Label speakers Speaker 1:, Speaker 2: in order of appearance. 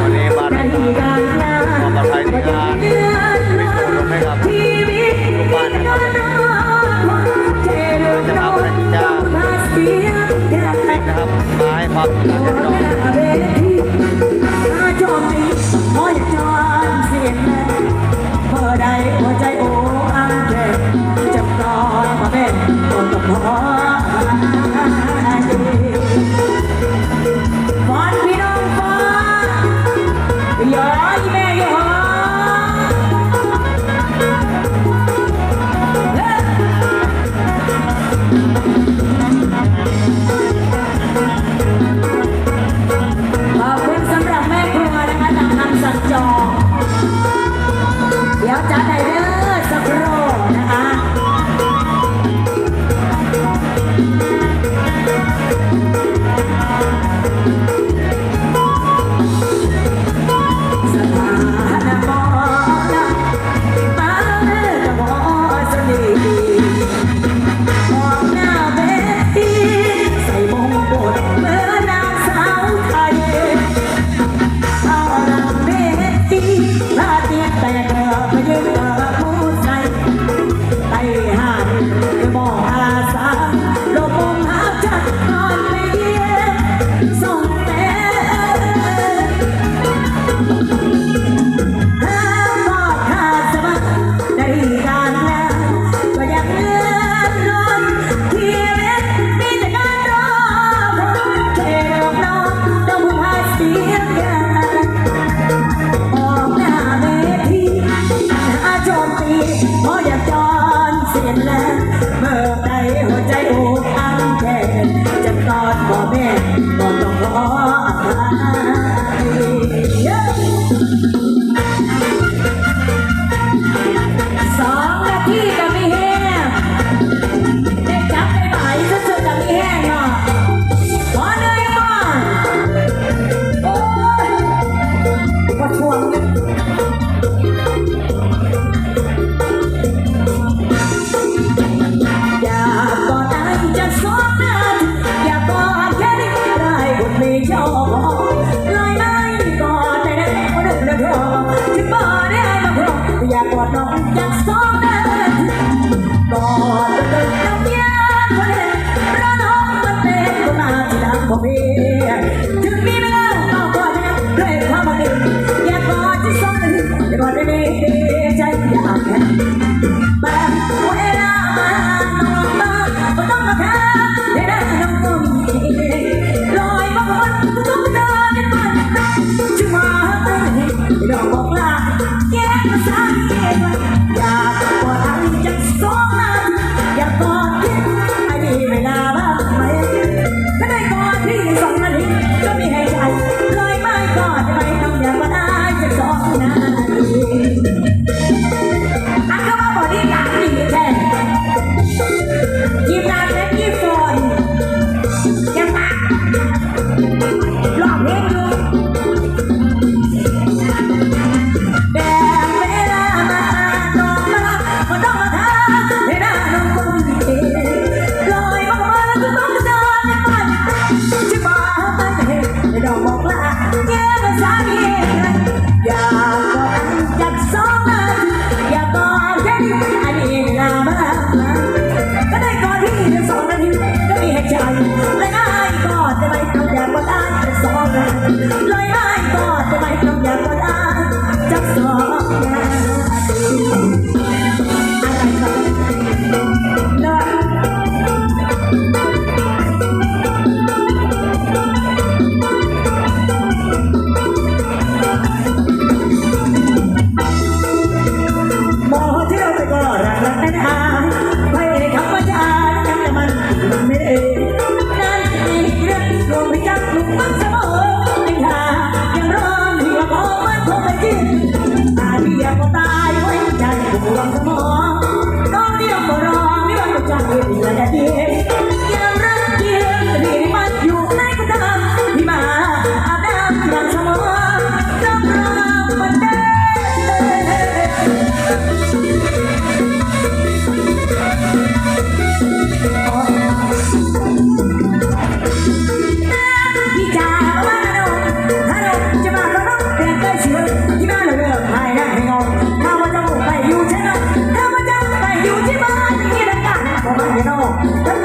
Speaker 1: วันนี้มาดูความปลอดภัยที่งานวิสู
Speaker 2: จน์ลงให้กับทุกบ้านนะครับจะพาไปที่จ้าสิกนะครับมาให้ความสนใจกับน้อง No. อยากกอดน้องอยากซ้อ Thank you.